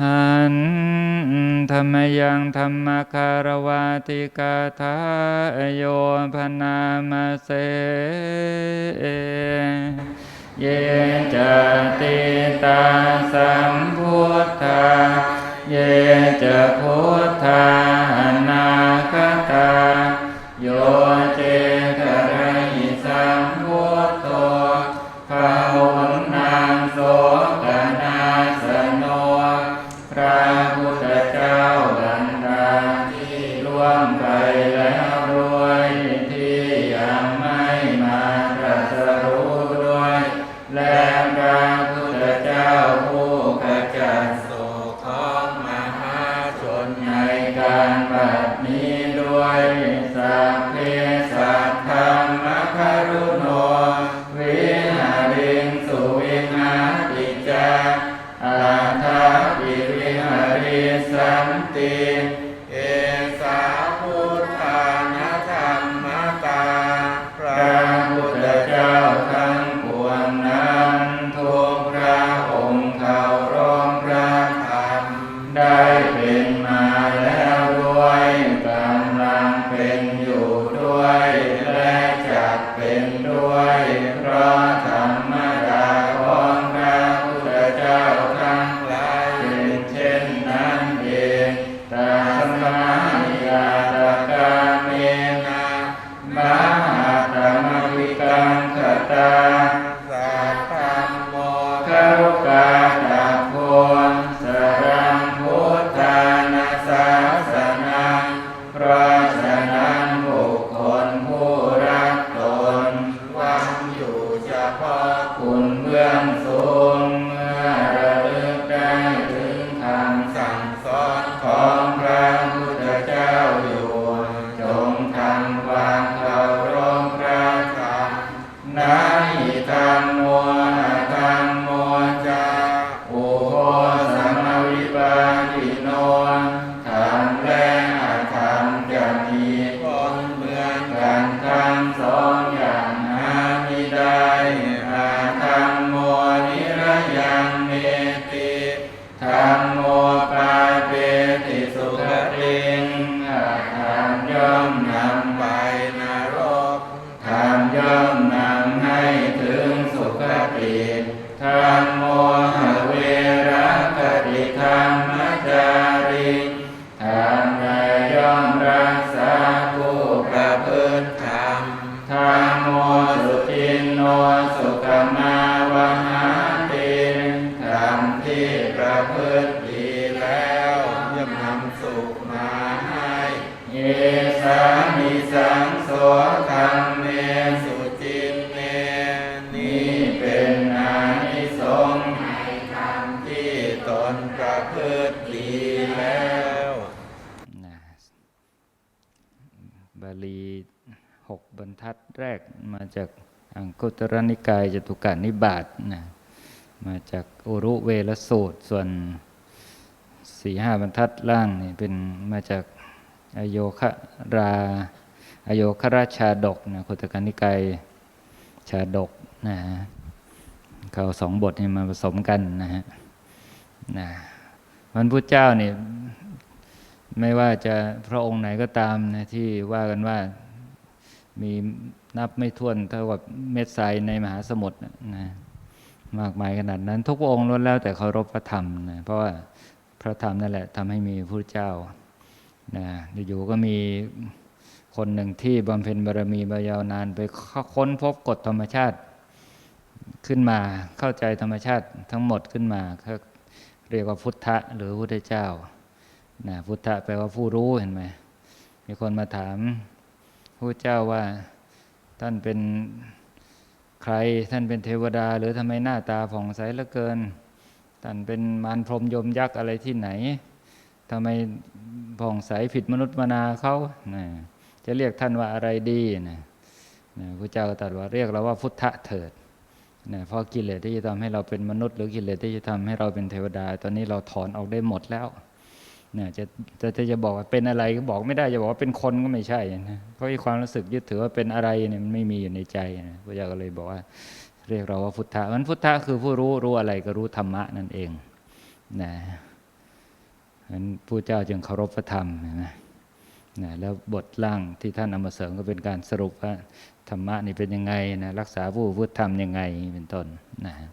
หันธรรมยังธรรมคารวาติกาทาโยพนามาเสเย พระพุทธเจ้าบันดาที่ล่วงไปแล้วด้วยที่ยังไม่มาตรัสรู้ด้วย และพระพุทธเจ้าผู้ขจัดโศกของมหาชนในการบัดนี้ด้วยสัพเพสัตธรรมคารุโนวิหาริงสุวิหาติจาอาทาปิวิหาริ สันติ ประพฤติดีแล้วนะบาลีหกบรรทัดแรกมาจากอังคุตรนิกายจตุกานิบาตนะมาจากอุรุเวลสูตร ส่วนสี่ห้าบรรทัดล่างนี่เป็นมาจากอโยคราอโยคราชาดกนะคุตกานิกายชาดกนะฮะเขาสองบทนี้มาผสมกันนะฮะนะ มันพุทธเจ้านี่ไม่ว่าจะพระองค์ไหนก็ตามนะที่ว่ากันว่ามีนับไม่ถ้วนเท่ากับเม็ดทรายในมหาสมุทรนะมากมายขนาดนั้น ทุกองค์ล้วนแล้วแต่เคารพพระธรรมนะเพราะว่าพระธรรมนั่นแหละทำให้มีพระเจ้านะอยู่ๆก็มีคนหนึ่งที่บำเพ็ญบารมีมายาวนานไปค้นพบกฎธรรมชาติขึ้นมาเข้าใจธรรมชาติทั้งหมดขึ้นมา เรียกว่าพุทธะหรือพุทธเจ้านะพุทธะแปลว่าผู้รู้เห็นไหมมีคนมาถามพระเจ้าว่าท่านเป็นใครท่านเป็นเทวดา หรือทำไมหน้าตาผ่องใสเหลือเกิน ท่านเป็นมารพรหมยมยักษ์อะไรที่ไหนทำไมผ่องใสผิดมนุษย์มนาเขานะจะเรียกท่านว่าอะไรดีนะนะพระเจ้าตรัสว่าเรียกเราว่าพุทธะเถิด นะเพราะกิเลสที่จะทำให้เราเป็นมนุษย์ หรือกิเลสที่จะทำให้เราเป็นเทวดา ตอนนี้เราถอนออกได้หมดแล้วเนี่ยจะจะจะจะบอกว่าเป็นอะไรก็บอกไม่ได้จะบอกว่าเป็นคนก็ไม่ใช่นะเพราะความรู้สึกยึดถือว่าเป็นอะไรเนี่ยมันไม่มีอยู่ในใจนะพระเจ้าก็เลยบอกว่า เรียกเราว่าพุทธะมันพุทธะคือผู้รู้รู้อะไรก็รู้ธรรมะนั่นเองนะฉะนั้นผู้เจ้าจึงเคารพพระธรรมนไหม นะแล้วบทล่างที่ท่านนำมาเสริมก็เป็นการสรุปว่าธรรมะนี่เป็นยังไงนะรักษาผู้พุทธธรรมยังไงเป็นต้นนะฮะ